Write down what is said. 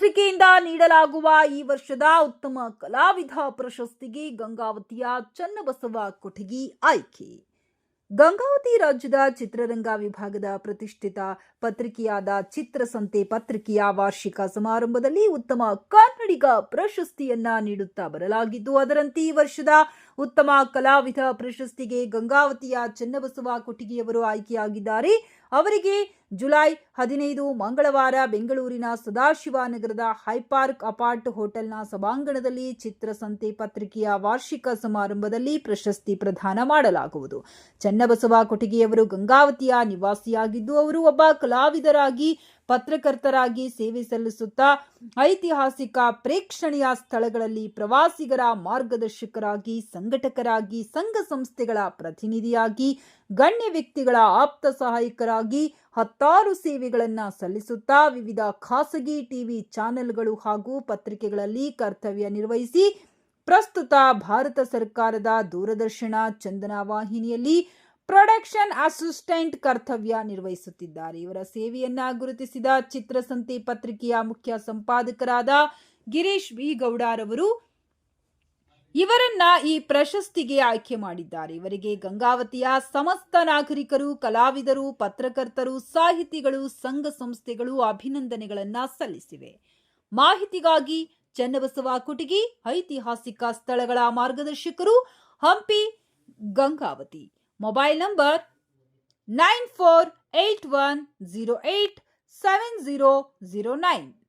ಪತ್ರಿಕೆಯಿಂದ ನೀಡಲಾಗುವ ಈ ವರ್ಷದ ಉತ್ತಮ ಕಲಾವಿದ ಪ್ರಶಸ್ತಿಗೆ ಗಂಗಾವತಿಯ ಚನ್ನಬಸವ ಕೊಠಗಿ ಆಯ್ಕೆ. ಗಂಗಾವತಿ ರಾಜ್ಯದ ಚಿತ್ರರಂಗ ವಿಭಾಗದ ಪ್ರತಿಷ್ಠಿತ ಪತ್ರಿಕೆಯಾದ ಚಿತ್ರಸಂತೆ ಪತ್ರಿಕೆಯ ವಾರ್ಷಿಕ ಸಮಾರಂಭದಲ್ಲಿ ಉತ್ತಮ ಕನ್ನಡಿಗ ಪ್ರಶಸ್ತಿಯನ್ನ ನೀಡುತ್ತಾ ಬರಲಾಗಿದ್ದು, ಅದರಂತೆ ಈ ವರ್ಷದ ಉತ್ತಮ ಕಲಾವಿದ ಪ್ರಶಸ್ತಿಗೆ ಗಂಗಾವತಿಯ ಚನ್ನಬಸವ ಕೊಟ್ಟಿಗೆಯವರು ಆಯ್ಕೆಯಾಗಿದ್ದಾರೆ. ಅವರಿಗೆ ಜುಲೈ ಹದಿನೈದು ಮಂಗಳವಾರ ಬೆಂಗಳೂರಿನ ಸದಾಶಿವನಗರದ ಹೈಪಾರ್ಕ್ ಅಪಾರ್ಟ್ ಹೋಟೆಲ್ನ ಸಭಾಂಗಣದಲ್ಲಿ ಚಿತ್ರಸಂತೆ ಪತ್ರಿಕೆಯ ವಾರ್ಷಿಕ ಸಮಾರಂಭದಲ್ಲಿ ಪ್ರಶಸ್ತಿ ಪ್ರದಾನ ಮಾಡಲಾಗುವುದು. ಚನ್ನಬಸವ ಕೊಟ್ಟಿಗೆಯವರು ಗಂಗಾವತಿಯ ನಿವಾಸಿಯಾಗಿದ್ದು, ಅವರು ಒಬ್ಬ ಕಲಾವಿದರಾಗಿ ಪತ್ರಕರ್ತರಾಗಿ ಸೇವೆ ಸಲ್ಲಿಸುತ್ತಾ ಐತಿಹಾಸಿಕ ಪ್ರೇಕ್ಷಣೀಯ ಸ್ಥಳಗಳಲ್ಲಿ ಪ್ರವಾಸಿಗರ ಮಾರ್ಗದರ್ಶಕರಾಗಿ, ಸಂಘಟಕರಾಗಿ, ಸಂಘ ಸಂಸ್ಥೆಗಳ ಪ್ರತಿನಿಧಿಯಾಗಿ, ಗಣ್ಯ ವ್ಯಕ್ತಿಗಳ ಆಪ್ತ ಸಹಾಯಕರಾಗಿ ಹತ್ತಾರು ಸೇವೆಗಳನ್ನು ಸಲ್ಲಿಸುತ್ತಾ ವಿವಿಧ ಖಾಸಗಿ ಟಿವಿ ಚಾನೆಲ್ಗಳು ಹಾಗೂ ಪತ್ರಿಕೆಗಳಲ್ಲಿ ಕರ್ತವ್ಯ ನಿರ್ವಹಿಸಿ ಪ್ರಸ್ತುತ ಭಾರತ ಸರ್ಕಾರದ ದೂರದರ್ಶನ ಚಂದನ ವಾಹಿನಿಯಲ್ಲಿ ಪ್ರೊಡಕ್ಷನ್ ಅಸಿಸ್ಟೆಂಟ್ ಕರ್ತವ್ಯ ನಿರ್ವಹಿಸುತ್ತಿದ್ದಾರೆ. ಇವರ ಸೇವೆಯನ್ನ ಗುರುತಿಸಿದ ಚಿತ್ರಸಂತೆ ಪತ್ರಿಕೆಯ ಮುಖ್ಯ ಸಂಪಾದಕರಾದ ಗಿರೀಶ್ ಬಿ ಗೌಡರವರು ಇವರನ್ನ ಈ ಪ್ರಶಸ್ತಿಗೆ ಆಯ್ಕೆ ಮಾಡಿದ್ದಾರೆ. ಇವರಿಗೆ ಗಂಗಾವತಿಯ ಸಮಸ್ತ ನಾಗರಿಕರು, ಕಲಾವಿದರು, ಪತ್ರಕರ್ತರು, ಸಾಹಿತಿಗಳು, ಸಂಘ ಸಂಸ್ಥೆಗಳು ಅಭಿನಂದನೆಗಳನ್ನ ಸಲ್ಲಿಸಿವೆ. ಮಾಹಿತಿಗಾಗಿ ಚನ್ನಬಸವ ಕುಟಗಿ ಐತಿಹಾಸಿಕ ಸ್ಥಳಗಳ ಮಾರ್ಗದರ್ಶಕರು ಹಂಪಿ ಗಂಗಾವತಿ. Mobile number 9481087009.